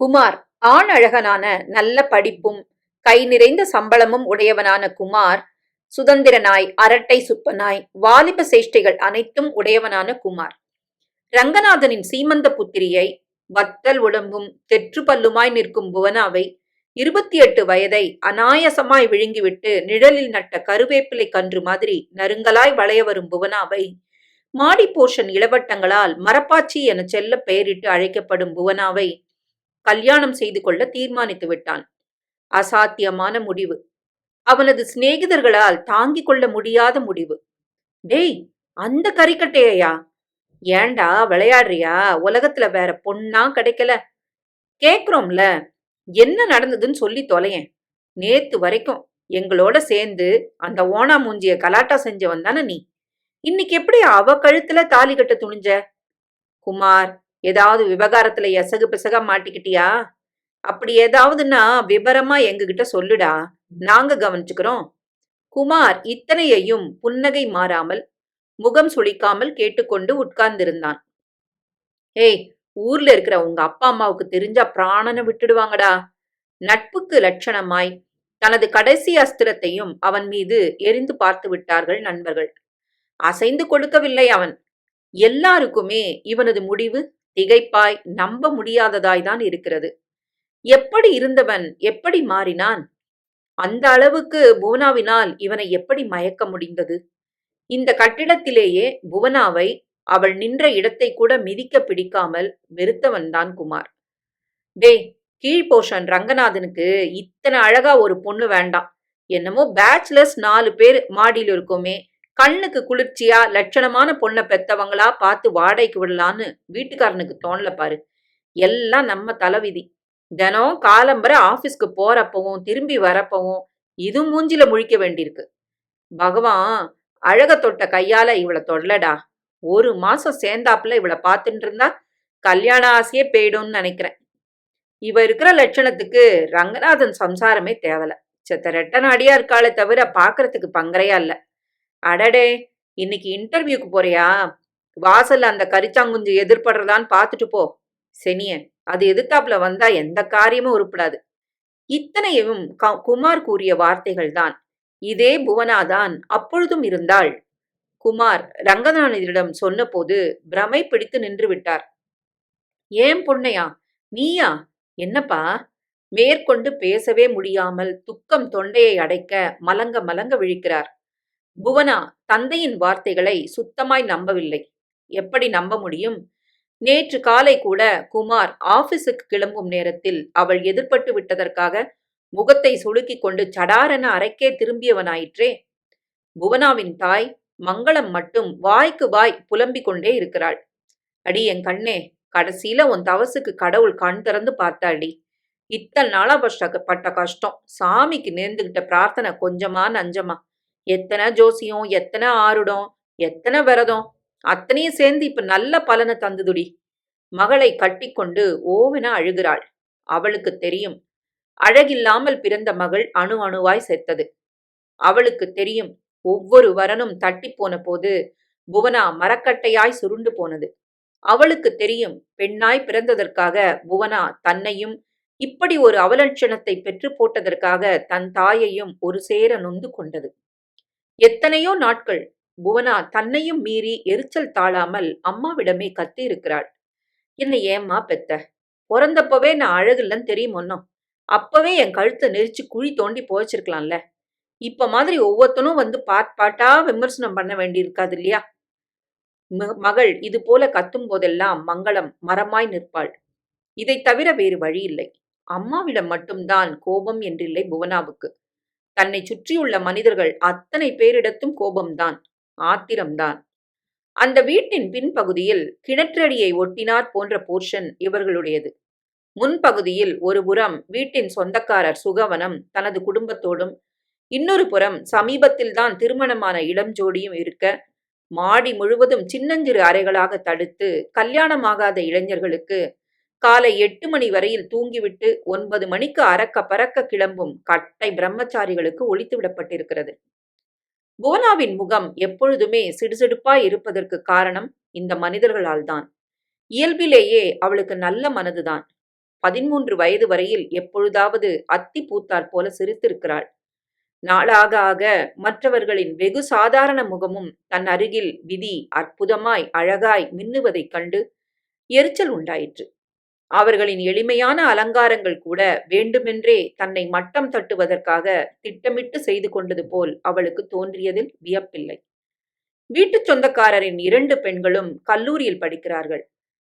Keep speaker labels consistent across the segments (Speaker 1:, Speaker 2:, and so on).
Speaker 1: குமார் ஆண் அழகனான நல்ல படிப்பும் கை நிறைந்த சம்பளமும் உடையவனான குமார் சுதந்திரனாய் அரட்டை சுப்பனாய் வாலிப சேஷ்டைகள் அனைத்தும் உடையவனான குமார். ரங்கநாதனின் சீமந்த புத்திரியை வத்தல் உடம்பும் தெற்று பல்லுமாய் நிற்கும் புவனாவை இருபத்தி எட்டு வயதை அனாயசமாய் விழுங்கிவிட்டு நிழலில் நட்ட கருவேப்பிலை கன்று மாதிரி நறுங்கலாய் வளைய வரும் புவனாவை மாடி போர்ஷன் இளவட்டங்களால் மரப்பாச்சி என செல்ல பெயரிட்டு அழைக்கப்படும் புவனாவை கல்யாணம் செய்து கொள்ள தீர்மானித்து விட்டான். அசாத்தியமான முடிவு. அவனது சிநேகிதர்களால் தாங்கிக் கொள்ள முடியாத முடிவு. டேய் அந்த கறிக்கட்டையா ஏன்டா விளையாடுறியா? உலகத்துல வேற பொண்ணா கிடைக்கல. கேக்குறோம்ல. என்ன நடந்ததுன்னு சொல்லி தொலையேன். நேத்து வரைக்கும் எங்களோட சேர்ந்து அந்த ஓனா மூஞ்சிய கலாட்டா செஞ்சவன் தானே நீ? இன்னைக்கு எப்படி அவ கழுத்துல தாலி கட்ட துணிஞ்ச? குமார் ஏதாவது விவகாரத்துல எசகு பிசக மாட்டிக்கிட்டியா? அப்படி ஏதாவதுன்னா விவரமா எங்ககிட்ட சொல்லுடா. நாங்க கவனிச்சுக்கிறோம். குமார் இத்தனையையும் புன்னகை மாறாமல் முகம் சுளிக்காமல் கேட்டுக்கொண்டு உட்கார்ந்திருந்தான். ஏய் ஊர்ல இருக்கிற உங்க அப்பா அம்மாவுக்கு தெரிஞ்சா பிராணனை விட்டுடுவாங்கடா. நட்புக்கு லட்சணமாய் தனது கடைசி அஸ்திரத்தையும் அவன் மீது எரிந்து பார்த்து விட்டார்கள் நண்பர்கள். அசைந்து கொடுக்கவில்லை அவன். எல்லாருக்குமே இவனது முடிவு திகைப்பாய் நம்ப முடியாததாய்தான் இருக்கிறது. எப்படி இருந்தவன் எப்படி மாறினான்? அந்த அளவுக்கு புவனாவினால் இவனை எப்படி மயக்க முடிந்தது? இந்த கட்டிடத்திலேயே புவனாவை அவள் நின்ற இடத்தை கூட மிதிக்க பிடிக்காமல் வெறுத்தவன்தான் குமார். டே கீழ்போஷன் ரங்கநாதனுக்கு இத்தனை அழகா ஒரு பொண்ணு வேண்டாம். என்னமோ பேச்சுலர்ஸ் நாலு பேர் மாடியில் இருக்கோமே கண்ணுக்கு குளிர்ச்சியா லட்சணமான பொண்ணை பெத்தவங்களா பார்த்து வாடகைக்கு விடலான்னு வீட்டுக்காரனுக்கு தோணல பாரு. எல்லாம் நம்ம தலைவிதி. தினம் காலம்பர ஆபீஸ்க்கு போறப்பவும் திரும்பி வரப்பவும் இது மூஞ்சில முழிக்க வேண்டியிருக்கு. பகவான் அழக தொட்ட கையால இவளை தொடலடா. ஒரு மாசம் சேர்ந்தாப்புல இவளை பார்த்துட்டு இருந்தா கல்யாண ஆசையே போயிடும்னு நினைக்கிறேன். இவ இருக்கிற லட்சணத்துக்கு ரங்கநாதன் சம்சாரமே தேவல. செத்த ரெட்டநாடியா இருக்காளே தவிர பாக்குறதுக்கு பங்கரையா இல்லை. அடடே இன்னைக்கு இன்டர்வியூக்கு போறியா? வாசல்ல அந்த கரிச்சாங்குஞ்சு எதிர்படுறதான்னு பார்த்துட்டு போ. செனிய அது எதிர்த்தாப்புல வந்தா எந்த காரியமும் உருப்படாது. இத்தனையும் க- குமார் கூறிய வார்த்தைகள் தான். இதே புவனாதான் அப்பொழுதும் இருந்தாள். குமார் ரங்கநாதனிடம் சொன்னபோது பிரமை பிடித்து நின்று விட்டார். ஏன் பொண்ணையா நீயா? என்னப்பா? மேற்கொண்டு பேசவே முடியாமல் துக்கம் தொண்டையை அடைக்க மலங்க மலங்க விழிக்கிறார். புவனா தந்தையின் வார்த்தைகளை சுத்தமாய் நம்பவில்லை. எப்படி நம்ப முடியும்? நேற்று காலை கூட குமார் ஆபீஸுக்கு கிளம்பும் நேரத்தில் அவள் எதிர்பட்டு விட்டதற்காக முகத்தை சுளுக்கிக் கொண்டு சடாரென அறைக்கே திரும்பியவனாயிற்றே. புவனாவின் தாய் மங்களம் மட்டும் வாய்க்கு வாய் புலம்பிக் கொண்டே இருக்கிறாள். அடி என் கண்ணே கடைசியில உன் தவசுக்கு கடவுள் கண் திறந்து பார்த்தாடி. இத்தனை நாளா பட்ட கஷ்டம். சாமிக்கு நேர்ந்துகிட்ட பிரார்த்தனை கொஞ்சமா நஞ்சமா. எத்தனை ஜோசியம் எத்தனை ஆருடம் எத்தனை விரதம் அத்தனையும் சேர்ந்து இப்ப நல்ல பலனை தந்துதுடி. மகளை கட்டிக்கொண்டு ஓவென அழுகிறாள். அவளுக்கு தெரியும். அழகில்லாமல் பிறந்த மகள் அணு அணுவாய் செத்தது. அவளுக்கு தெரியும். ஒவ்வொரு வரனும் தட்டி போன போது புவனா மரக்கட்டையாய் சுருண்டு போனது. அவளுக்கு தெரியும். பெண்ணாய் பிறந்ததற்காக புவனா தன்னையும் இப்படி ஒரு அவலட்சணத்தை பெற்று போட்டதற்காக தன் தாயையும் ஒரு சேர நொந்து கொண்டது. எத்தனையோ நாட்கள் புவனா தன்னையும் மீறி எரிச்சல் தாழாமல் அம்மாவிடமே கத்தி இருக்கிறாள் என்னை ஏம்மா பெத்த? பிறந்தப்பவே நான் அழகில்லன்னு தெரியும் ஒன்னும் அப்பவே என் கழுத்தை நெரிச்சு குழி தோண்டி போச்சிருக்கலாம்ல இப்ப மாதிரி ஒவ்வொருத்தனும் வந்து பாட் பாட்டா விமர்சனம் பண்ண வேண்டியிருக்காது இல்லையா? ம- மகள் இது போல கத்தும் போதெல்லாம் மங்களம் மரமாய் நிற்பாள். இதை தவிர வேறு வழி இல்லை. அம்மாவிடம் மட்டும்தான் கோபம் என்றில்லை புவனாவுக்கு. தன்னை சுற்றியுள்ள மனிதர்கள் அத்தனை பேரிடத்தும் கோபம்தான் ஆத்திரம்தான். அந்த வீட்டின் பின்பகுதியில் கிணற்றடியை ஒட்டினார் போன்ற போர்ஷன் இவர்களுடையது. முன்பகுதியில் ஒரு புறம் வீட்டின் சொந்தக்காரர் சுகவனம் தனது குடும்பத்தோடும் இன்னொரு புறம் சமீபத்தில்தான் திருமணமான இளம் ஜோடியும் இருக்க மாடி முழுவதும் சின்னஞ்சிறு அறைகளாக தடுத்து கல்யாணமாகாத இளைஞர்களுக்கு காலை எட்டு மணி வரையில் தூங்கிவிட்டு ஒன்பது மணிக்கு அறக்க பறக்க கிளம்பும் கட்டை பிரம்மச்சாரிகளுக்கு ஒழித்து விடப்பட்டிருக்கிறது. புவனாவின் முகம் எப்பொழுதுமே சிடுசிடுப்பாய் இருப்பதற்கு காரணம் இந்த மனிதர்களால்தான் இயல்பிலேயே அவளுக்கு நல்ல மனதுதான். பதிமூன்று வயது வரையில் எப்பொழுதாவது அத்தி பூத்தாற் போல சிரித்திருக்கிறாள். நாளாக ஆக மற்றவர்களின் வெகு சாதாரண முகமும் தன் அருகில் விதி அற்புதமாய் அழகாய் மின்னுவதைக் கண்டு எரிச்சல் உண்டாயிற்று. அவர்களின் எளிமையான அலங்காரங்கள் கூட வேண்டுமென்றே தன்னை மட்டம் தட்டுவதற்காக திட்டமிட்டு செய்து கொண்டது போல் அவளுக்கு தோன்றியதில் வியப்பில்லை. வீட்டுச் சொந்தக்காரரின் இரண்டு பெண்களும் கல்லூரியில் படிக்கிறார்கள்.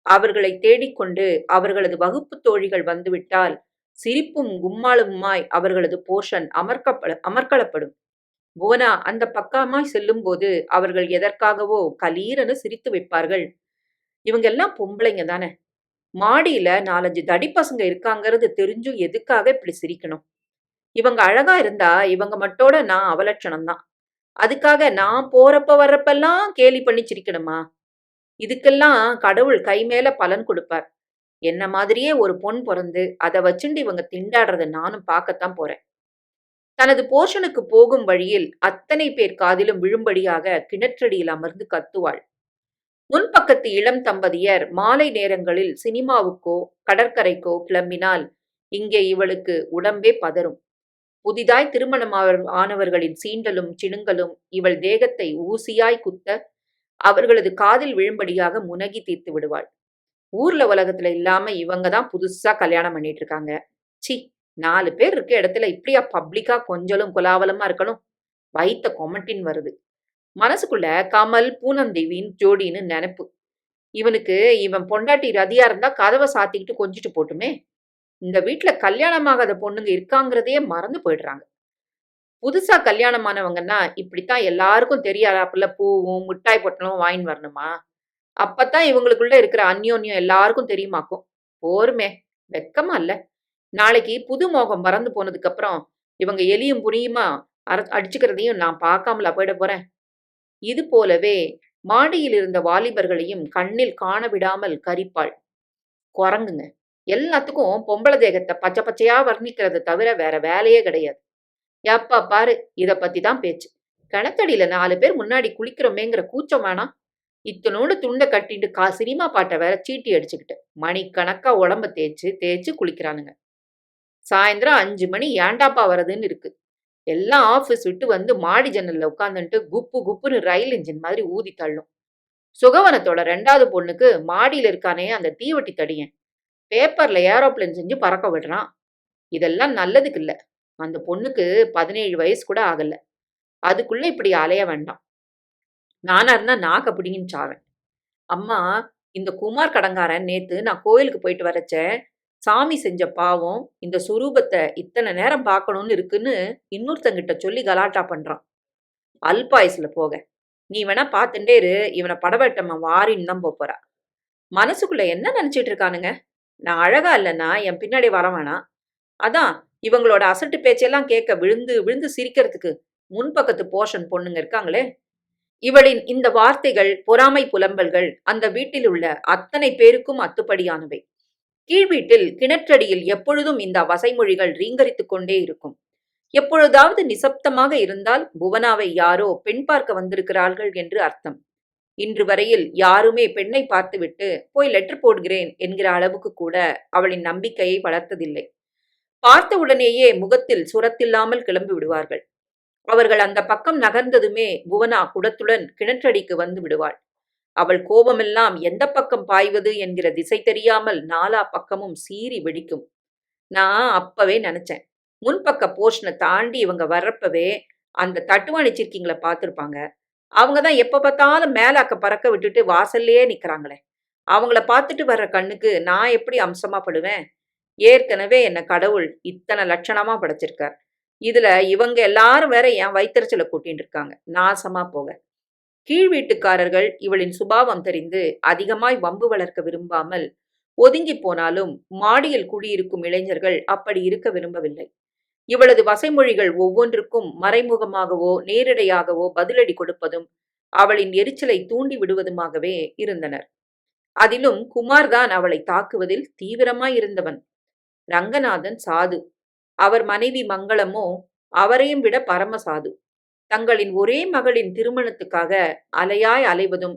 Speaker 1: அவர்களை தேடிக்கொண்டு அவர்களது வகுப்பு தோழிகள் வந்துவிட்டால் சிரிப்பும் கும்மாளுமாய் அவர்களது போர்ஷன் அமர்க்கப்பட அமர்க்களப்படும். புவனா அந்த பக்கமாய் செல்லும்போது அவர்கள் எதற்காகவோ கலீரனு சிரித்து வைப்பார்கள். இவங்க எல்லாம் பொம்பளைங்க தானே. மாடியில நாலஞ்சு தடி பசங்க இருக்காங்கிறது தெரிஞ்சும் எதுக்காக இப்படி சிரிக்கணும்? இவங்க அழகா இருந்தா இவங்க மட்டோட நான் அவலட்சணம் தான் அதுக்காக நான் போறப்ப வர்றப்பெல்லாம் கேலி பண்ணி சிரிக்கணுமா? இதுக்கெல்லாம் கடவுள் கை மேல பலன் கொடுப்பார். என்ன மாதிரியே ஒரு பொன் பிறந்து அதை வச்சுண்டு இவங்க திண்டாடுறத நானும் பார்க்கத்தான் போறேன். தனது போர்ஷனுக்கு போகும் வழியில் அத்தனை பேர் காதிலும் விழும்படியாக கிணற்றடியில் அமர்ந்து கத்துவாள். முன்பக்கத்து இளம் தம்பதியர் மாலை நேரங்களில் சினிமாவுக்கோ கடற்கரைக்கோ கிளம்பினால் இங்கே இவளுக்கு உடம்பே பதறும். புதிதாய் திருமணம் ஆனவர்களின் சீண்டலும் சிணுங்கலும் இவள் தேகத்தை ஊசியாய் குத்த அவர்களது காதில் விழும்படியாக முனகி தீர்த்து விடுவாள். ஊர்ல உலகத்துல இல்லாம இவங்க தான் புதுசா கல்யாணம் பண்ணிட்டு இருக்காங்க சி நாலு பேர் இருக்க இடத்துல இப்படியா பப்ளிக்கா கொஞ்சலும் குலாவலமா இருக்கணும்? வைத்த கொமட்டின் வருது. மனசுக்குள்ள கமல் பூனந்தேவின் ஜோடின்னு நினைப்பு. இவனுக்கு இவன் பொண்டாட்டி ரதியா இருந்தா கதவை சாத்திக்கிட்டு கொஞ்சிட்டு போட்டுமே. இந்த வீட்டுல கல்யாணமாகாத பொண்ணுங்க இருக்காங்கிறதையே மறந்து போயிடுறாங்க. புதுசா கல்யாணமானவங்கன்னா இப்படித்தான் எல்லாருக்கும் தெரியாதாப்புல பூவும் மிட்டாய் பொட்டலும் வாங்கின்னு வரணுமா? அப்பத்தான் இவங்களுக்குள்ள இருக்கிற அந்யோன்யம் எல்லாருக்கும் தெரியுமாக்கும். போருமே வெக்கமா இல்ல. நாளைக்கு புது மோகம் மறந்து போனதுக்கு அப்புறம் இவங்க எலியும் புரியுமா அர அடிச்சுக்கிறதையும் நான் பார்க்காமல போயிட போறேன். இது போலவே மாடியில் இருந்த வாலிபர்களையும் கண்ணில் காண விடாமல் கரிப்பாள். குரங்குங்க. எல்லாத்துக்கும் பொம்பளை தேகத்தை பச்சை பச்சையா வர்ணிக்கிறத தவிர வேற வேலையே கிடையாது. எப்பா பாரு இத பத்தி தான் பேச்சு. கிணத்தடியில நாலு பேர் முன்னாடி குளிக்கிறோமேங்கிற கூச்சம் வேணாம். இத்தனோடு துண்டை கட்டிட்டு கா சினிமா பாட்டை வேற சீட்டி அடிச்சுக்கிட்டு மணிக்கணக்கா உடம்ப தேய்ச்சு தேய்ச்சி குளிக்கிறானுங்க. சாயந்தரம் அஞ்சு மணி ஏண்டாப்பா வரதுன்னு இருக்கு. எல்லாம் ஆஃபீஸ் விட்டு வந்து மாடி ஜன்னலில் உட்காந்துட்டு குப்பு குப்புன்னு ரயில் இன்ஜின் மாதிரி ஊதி தள்ளும். சுகவனத்தோட ரெண்டாவது பொண்ணுக்கு மாடியில் இருக்கானே அந்த தீவட்டி தடியன். பேப்பரில் ஏரோப்ளேன் செஞ்சு பறக்க விடுறான். இதெல்லாம் நல்லதுக்கு இல்லை. அந்த பொண்ணுக்கு பதினேழு வயசு கூட ஆகல. அதுக்குள்ளே இப்படி அலைய வேண்டாம். நானா இருந்தால் நாக்க பிடிங்கின்னு சாவேன். அம்மா இந்த குமார் கடங்காரன் நேத்து நான் கோயிலுக்கு போயிட்டு வரச்சேன். சாமி செஞ்ச பாவம் இந்த சுரூபத்தை இத்தனை நேரம் பார்க்கணும்னு இருக்குன்னு இன்னொருத்தங்கிட்ட சொல்லி கலாட்டா பண்றான். அல்பாயுஸ்ல போக. நீ வேணா பார்த்துட்டே இரு. இவனை படவட்டம்மா வாரின்னு தான் போறா. மனசுக்குள்ள என்ன நினைச்சிட்டு இருக்கானுங்க? நான் அழகா இல்லைன்னா என் பின்னாடி வர வேணாம். அதான் இவங்களோட அசட்டு பேச்செல்லாம் கேட்க விழுந்து விழுந்து சிரிக்கிறதுக்கு முன்பக்கத்து போர்ஷன் பொண்ணுங்க இருக்காங்களே. இவளின் இந்த வார்த்தைகள் பொறாமை புலம்பல்கள் அந்த வீட்டில் உள்ள அத்தனை பேருக்கும் அத்துப்படியானவை. கீழ் வீட்டில் கிணற்றடியில் எப்பொழுதும் இந்த வசைமொழிகள் ரீங்கரித்துக் கொண்டே இருக்கும். எப்பொழுதாவது நிசப்தமாக இருந்தால் புவனாவை யாரோ பெண் பார்க்க வந்திருக்கிறார்கள் என்று அர்த்தம். இன்று வரையில் யாருமே பெண்ணை பார்த்துவிட்டு போய் லெட்டர் போடுகிறேன் என்கிற அளவுக்கு கூட அவளின் நம்பிக்கையை வளர்த்ததில்லை. பார்த்த உடனேயே முகத்தில் சுரத்தில்லாமல் கிளம்பி விடுவார்கள். அவர்கள் அந்த பக்கம் நகர்ந்ததுமே புவனா குடத்துடன் கிணற்றடிக்கு வந்து விடுவாள். அவள் கோபமெல்லாம் எந்த பக்கம் பாய்வது என்கிற திசை தெரியாமல் நாலா பக்கமும் சீறி வெடிக்கும். நான் அப்பவே நினைச்சேன். முன்பக்க போர்ஷனை தாண்டி இவங்க வர்றப்பவே அந்த தட்டுவாணிச்சிருக்கீங்களை பார்த்துருப்பாங்க. அவங்க தான் எப்போ பார்த்தாலும் மேலாக்க பறக்க விட்டுட்டு வாசல்லையே நிற்கிறாங்களே அவங்கள பார்த்துட்டு வர்ற கண்ணுக்கு நான் எப்படி அம்சமா படுவேன்? ஏற்கனவே என்னை கடவுள் இத்தனை லட்சணமா படைச்சிருக்கார். இதுல இவங்க எல்லாரும் வேற என் வயிற்றுச்சலை கூட்டிட்டு இருக்காங்க. நாசமா போக. கீழ் வீட்டுக்காரர்கள் இவளின் சுபாவம் தெரிந்து அதிகமாய் வம்பு வளர்க்க விரும்பாமல் ஒதுங்கி போனாலும் மாடியில் குடியிருக்கும் இளைஞர்கள் அப்படி இருக்க விரும்பவில்லை. இவளது வசைமொழிகள் ஒவ்வொன்றுக்கும் மறைமுகமாகவோ நேரிடையாகவோ பதிலடி கொடுப்பதும் அவளின் எரிச்சலை தூண்டி விடுவதுமாகவே இருந்தனர். அதிலும் குமார் தான் அவளை தாக்குவதில் தீவிரமாயிருந்தவன் ரங்கநாதன் சாது. அவர் மனைவி மங்களமோ அவரையும் விட பரம சாது தங்களின் ஒரே மகளின் திருமணத்துக்காக அலையாய் அலைவதும்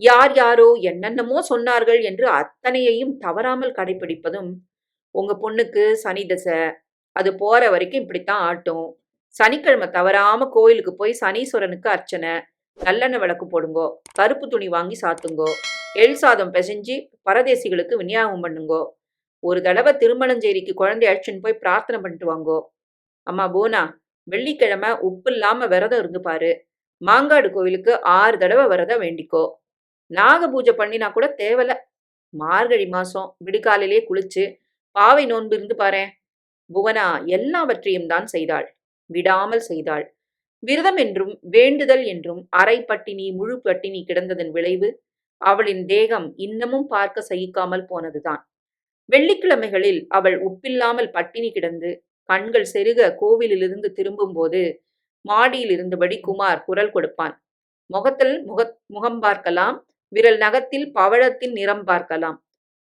Speaker 1: யார் யாரோ என்னென்னமோ சொன்னார்கள் என்று அத்தனையையும் தவறாமல் கடைபிடிப்பதும் உங்க பொண்ணுக்கு சனி தசை அது போற வரைக்கும் இப்படித்தான் ஆட்டும். சனிக்கிழமை தவறாம கோயிலுக்கு போய் சனீஸ்வரனுக்கு அர்ச்சனை நல்லெண்ணெய் விளக்கு போடுங்கோ கருப்பு துணி வாங்கி சாத்துங்கோ எள் சாதம் பிசைஞ்சு பரதேசிகளுக்கு விநியோகம் பண்ணுங்கோ. ஒரு தடவை திருமணஞ்சேரிக்கு குழந்தை அழைச்சின்னு போய் பிரார்த்தனை பண்ணிட்டு வாங்கோ. அம்மா போனா வெள்ளிக்கிழமை உப்பு இல்லாம விரதம் இருந்து பாரு. மாங்காடு கோவிலுக்கு ஆறு தடவை விரதம் வேண்டிக்கோ. நாக பூஜை பண்ணினா கூட தேவல மார்கழி மாசம் விடுகாலிலே குளிச்சு பாவை நோன்பு இருந்து பாரேன். புவனா எல்லாவற்றையும் தான் செய்தாள். விடாமல் செய்தாள். விரதம் என்றும் வேண்டுதல் என்றும் அரை பட்டினி முழு பட்டினி கிடந்ததன் விளைவு அவளின் தேகம் இன்னமும் பார்க்க சகிக்காமல் போனதுதான். வெள்ளிக்கிழமைகளில் அவள் உப்பில்லாமல் பட்டினி கிடந்து கண்கள் செருக கோவிலிலிருந்து திரும்பும்போது மாடியில் இருந்தபடி குமார் குரல் கொடுப்பான். முகத்தில் முக முகம் பார்க்கலாம் விரல் நகத்தில் பவழத்தின் நிறம் பார்க்கலாம்.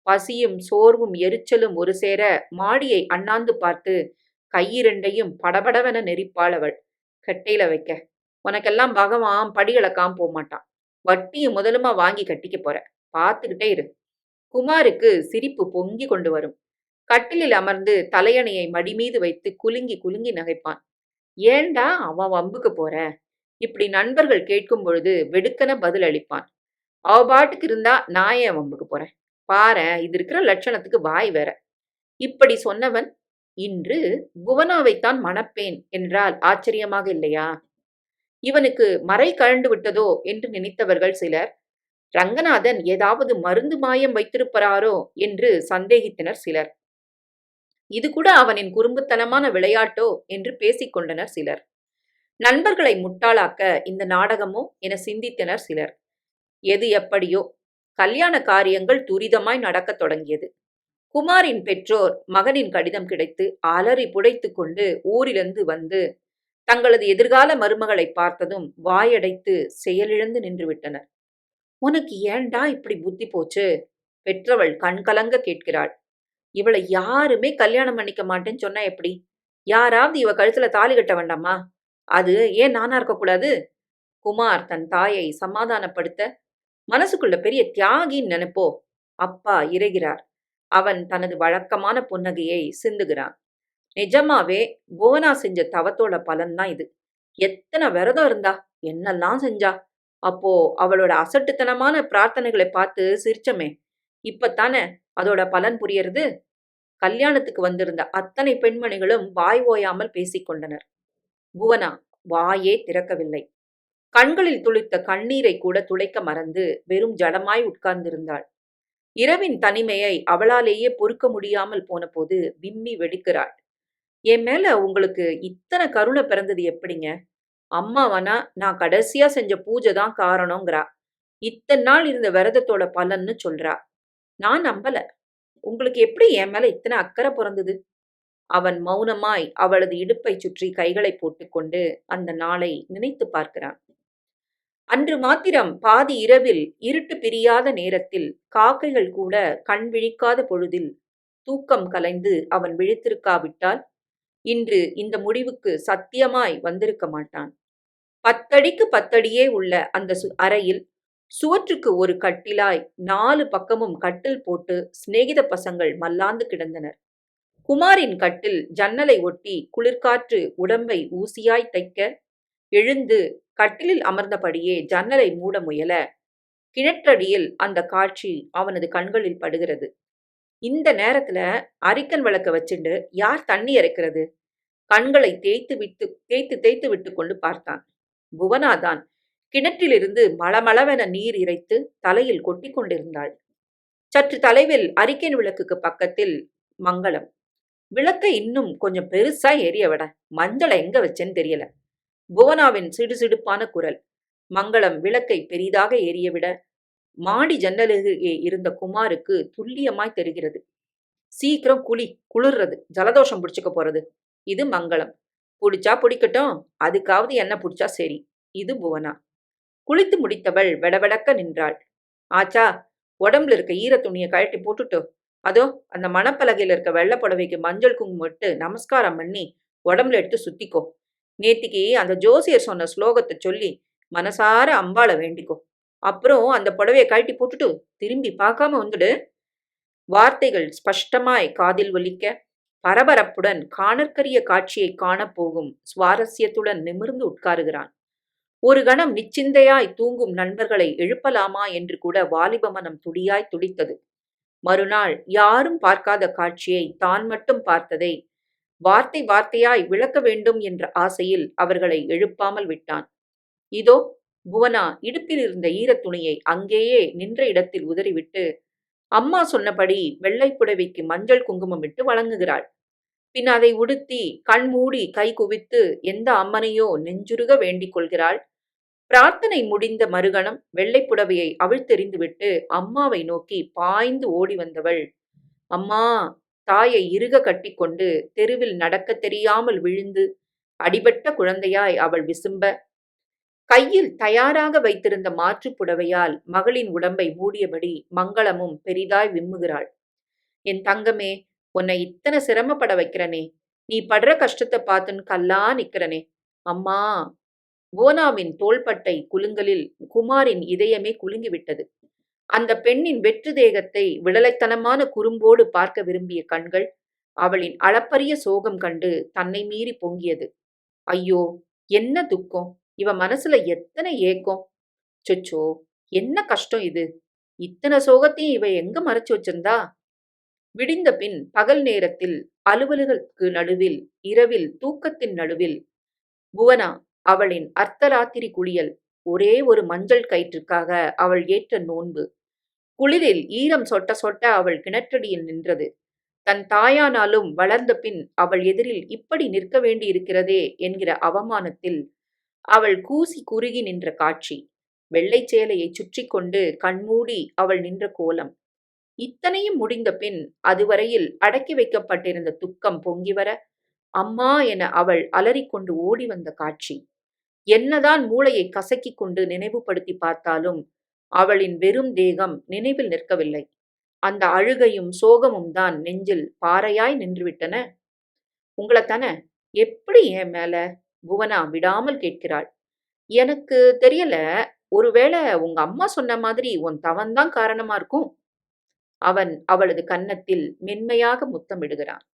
Speaker 1: பசியும் சோர்வும் எரிச்சலும் ஒரு சேர மாடியை அண்ணாந்து பார்த்து கையிரண்டையும் படபடவென நெரிப்பாள் அவள். கட்டையில வைக்க உனக்கெல்லாம் பகவான் படிகளக்காம் போக மாட்டான். வட்டியும் முதலுமா வாங்கி கட்டிக்க போற பார்த்துக்கிட்டே இரு. குமாருக்கு சிரிப்பு பொங்கி கொண்டு வரும். கட்டிலில் அமர்ந்து தலையணையை மடிமீது வைத்து குலுங்கி குலுங்கி நகைப்பான். ஏண்டா அவன் வம்புக்கு போற? இப்படி நண்பர்கள் கேட்கும் பொழுது வெடுக்கன பதில் அளிப்பான். அவ பாட்டுக்கு இருந்தா நான் ஏன் வம்புக்கு போறேன்? பாரு இது இருக்கிற லட்சணத்துக்கு வாய் வேற. இப்படி சொன்னவன் இன்று புவனாவைத்தான் மணப்பேன் என்றால் ஆச்சரியமாக இல்லையா? இவனுக்கு மறை கழண்டு விட்டதோ என்று நினைத்தவர்கள் சிலர் ரங்கநாதன் ஏதாவது மருந்து மாயம் வைத்திருப்பாரோ என்று சந்தேகித்தனர் சிலர். இது கூட அவனின் குறும்புத்தனமான விளையாட்டோ என்று பேசிக்கொண்டனர் சிலர். நண்பர்களை முட்டாளாக்க இந்த நாடகமோ என சிந்தித்தனர் சிலர். எது எப்படியோ கல்யாண காரியங்கள் துரிதமாய் நடக்கத் தொடங்கியது. குமாரின் பெற்றோர் மகனின் கடிதம் கிடைத்து அலறி புடைத்து கொண்டு ஊரிலிருந்து வந்து தங்களது எதிர்கால மருமகளை பார்த்ததும் வாயடைத்து செயலிழந்து நின்றுவிட்டனர். உனக்கு ஏண்டா இப்படி புத்தி போச்சு? பெற்றவள் கண்கலங்க கேட்கிறாள். இவளை யாருமே கல்யாணம் பண்ணிக்க மாட்டேன்னு சொன்னா எப்படி? யாராவது இவ கழுத்துல தாலி கட்ட வேண்டாமா? அது ஏன் நானா இருக்கக்கூடாது குமார் தன் தாயை சமாதானப்படுத்த மனசுக்குள்ள பெரிய தியாகின்னு நினைப்போ? அப்பா இறைகிறார். அவன் தனது வழக்கமான புன்னகையை சிந்துகிறான். நிஜமாவே புவனா செஞ்ச தவத்தோட பலன்தான் இது. எத்தனை விரதம் இருந்தா? என்னெல்லாம் செஞ்சா? அப்போ அவளோட அசட்டுத்தனமான பிரார்த்தனைகளை பார்த்து சிரிச்சமே. இப்பத்தானே அதோட பலன் புரியறது கல்யாணத்துக்கு வந்திருந்த அத்தனை பெண்மணிகளும் வாய் ஓயாமல் பேசிக்கொண்டனர் புவனா வாயே திறக்கவில்லை. கண்களில் துளித்த கண்ணீரை கூட துளைக்க மறந்து வெறும் ஜடமாய் உட்கார்ந்திருந்தாள். இரவின் தனிமையை அவளாலேயே பொறுக்க முடியாமல் போனபோது விம்மி வெடிக்கிறாள். என் மேல உங்களுக்கு இத்தனை கருணை பிறந்தது எப்படிங்க? அம்மாவனா நான் கடைசியா செஞ்ச பூஜை தான் காரணங்கிறா இத்தனை நாள் இருந்த விரதத்தோட பலன்னு சொல்றா. நான் நம்பல. உங்களுக்கு எப்படி என் மேல இத்தனை அக்கறை பிறந்தது? அவன் மௌனமாய் அவளது இடுப்பை சுற்றி கைகளை போட்டுக்கொண்டு அந்த நாளை நினைத்து பார்க்கிறான். அன்று மாத்திரம் பாதி இரவில் இருட்டு பிரியாத நேரத்தில் காக்கைகள் கூட கண் விழிக்காத பொழுதில் தூக்கம் கலைந்து அவன் விழித்திருக்காவிட்டால் இன்று இந்த முடிவுக்கு சத்தியமாய் வந்திருக்க மாட்டான். பத்தடிக்கு பத்தடியே உள்ள அந்த சு அறையில் சுவற்றுக்கு ஒரு கட்டிலாய் நாலு பக்கமும் கட்டில் போட்டு சிநேகித பசங்கள் மல்லாந்து கிடந்தனர். குமாரின் கட்டில் ஜன்னலை ஒட்டி குளிர்காற்று உடம்பை ஊசியாய் தைக்க எழுந்து கட்டிலில் அமர்ந்தபடியே ஜன்னலை மூட முயல கிணற்றடியில் அந்த காட்சி அவனது கண்களில் படுகிறது. இந்த நேரத்துல அரிக்கன் விளக்க வச்சுண்டு யார் தண்ணி இறைக்கிறது கண்களை தேய்த்து விட்டு தேய்த்து தேய்த்து விட்டு கொண்டு பார்த்தான். புவனாதான் கிணற்றிலிருந்து மளமளவென நீர் இறைத்து தலையில் கொட்டி கொண்டிருந்தாள். சற்று தலைவில் அரிக்கன் விளக்குக்கு பக்கத்தில் மங்களம். விளக்கை இன்னும் கொஞ்சம் பெருசா எரிய விட மஞ்சளை எங்க வச்சேன்னு தெரியல. புவனாவின் சிடுசிடுப்பான குரல். மங்களம் விளக்கை பெரிதாக எரியவிட மாடி ஜன்னலருகே இருந்த குமாருக்கு துல்லியமாய் தெரிகிறது. சீக்கிரம் குழி குளிர்றது ஜலதோஷம் பிடிச்சுக்க போறது. இது மங்களம். பிடிச்சா பிடிக்கட்டும் அதுக்காவது என்ன பிடிச்சா சரி. இது புவனா. குளித்து முடித்தவள் வெடவெடக்க நின்றாள். ஆச்சா உடம்புல இருக்க ஈர துணியை கழட்டி போட்டுட்டு அதோ அந்த மணப்பலகையில இருக்க வெள்ளை புடவைக்கு மஞ்சள் குங்குமம் இட்டு நமஸ்காரம் பண்ணி உடம்புல எடுத்து சுத்திக்கோ. நேத்திக்கு அந்த ஜோசியர் சொன்ன ஸ்லோகத்தை சொல்லி மனசார அம்பாளை வேண்டிக்கோ. அப்புறம் அந்த புடவையை கழட்டி போட்டுட்டு திரும்பி பார்க்காம வந்துடு. வார்த்தைகள் ஸ்பஷ்டமாய் காதில் ஒலிக்க பரபரப்புடன் காணற்கரிய காட்சியை காணப்போகும் சுவாரஸ்யத்துடன் நிமிர்ந்து உட்காருகிறான். ஒரு கணம் நிச்சிந்தையாய் தூங்கும் நண்பர்களை எழுப்பலாமா என்று கூட வாலிப மனம் துடியாய் துடித்தது. மறுநாள் யாரும் பார்க்காத காட்சியை தான் மட்டும் பார்த்ததை வார்த்தை வார்த்தையாய் விளக்க வேண்டும் என்ற ஆசையில் அவர்களை எழுப்பாமல் விட்டான். இதோ புவனா இடுப்பில் இருந்த ஈரத் துணியை அங்கேயே நின்ற இடத்தில் உதறிவிட்டு அம்மா சொன்னபடி வெள்ளை புடவைக்கு மஞ்சள் குங்குமம் இட்டு வழங்குகிறாள். பின் அதை உடுத்தி கண் மூடி கை குவித்து எந்த அம்மனையோ நெஞ்சுருக வேண்டிக் கொள்கிறாள். பிரார்த்தனை முடிந்த மறுகணம் வெள்ளைப் புடவையை அவிழ்த்தெறிந்துவிட்டு அம்மாவை நோக்கி பாய்ந்து ஓடி வந்தவள். அம்மா தாயை இறுக கட்டிக்கொண்டு தெருவில் நடக்கத் தெரியாமல் விழுந்து அடிபட்ட குழந்தையாய் அவள் விசும்ப. கையில் தயாராக வைத்திருந்த மாற்றுப் புடவையால் மகளின் உடம்பை மூடியபடி மங்களமும் பெரிதாய் விம்முகிறாள். என் தங்கமே உன்னை இத்தனை சிரமப்பட வைக்கிறனே. நீ படுற கஷ்டத்தை பார்த்துன்னு கல்லா நிக்கிறனே. அம்மா போனாவின் தோள்பட்டை குலுங்கலில் குமாரின் இதயமே குலுங்கிவிட்டது. அந்த பெண்ணின் வெற்று தேகத்தை விடலைத்தனமான குறும்போடு பார்க்க விரும்பிய கண்கள் அவளின் அளப்பரிய சோகம் கண்டு தன்னை மீறி பொங்கியது. ஐயோ என்ன துக்கம்? இவ மனசுல எத்தனை ஏக்கம்? சொச்சோ என்ன கஷ்டம் இது? இத்தனை சோகத்தையும் இவ எங்க மறைச்சு வச்சிருந்தா? விடிந்த பின் பகல் நேரத்தில் அலுவலகத்துக்கு நடுவில் இரவில் தூக்கத்தின் நடுவில் புவனா அவளின் அர்த்தராத்திரி குளியல் ஒரே ஒரு மஞ்சள் கயிற்றுக்காக அவள் ஏற்ற நோன்பு. குளிரில் ஈரம் சொட்ட சொட்ட அவள் கிணற்றடியில் நின்றது. தன் தாயானாலும் வளர்ந்த பின் அவள் எதிரில் இப்படி நிற்க வேண்டியிருக்கிறதே என்கிற அவமானத்தில் அவள் கூசி குறுகி நின்ற காட்சி. வெள்ளைச் சேலையை சுற்றி கொண்டு கண்மூடி அவள் நின்ற கோலம். இத்தனையும் முடிந்த பின் அதுவரையில் அடக்கி வைக்கப்பட்டிருந்த துக்கம் பொங்கி வர அம்மா என அவள் அலறிக்கொண்டு ஓடி வந்த காட்சி. என்னதான் மூளையை கசக்கிக் கொண்டு நினைவுபடுத்தி பார்த்தாலும் அவளின் வெறும் தேகம் நினைவில் நிற்கவில்லை. அந்த அழுகையும் சோகமும் தான் நெஞ்சில் பாறையாய் நின்றுவிட்டன. உங்களைத்தானே எப்படி என் மேல புவனா விடாமல் கேட்கிறாள்? எனக்கு தெரியல. ஒருவேளை உங்க அம்மா சொன்ன மாதிரி உன் தவன்தான் காரணமா இருக்கும்? அவன் அவளது கன்னத்தில் மென்மையாக முத்தமிடுகிறான்.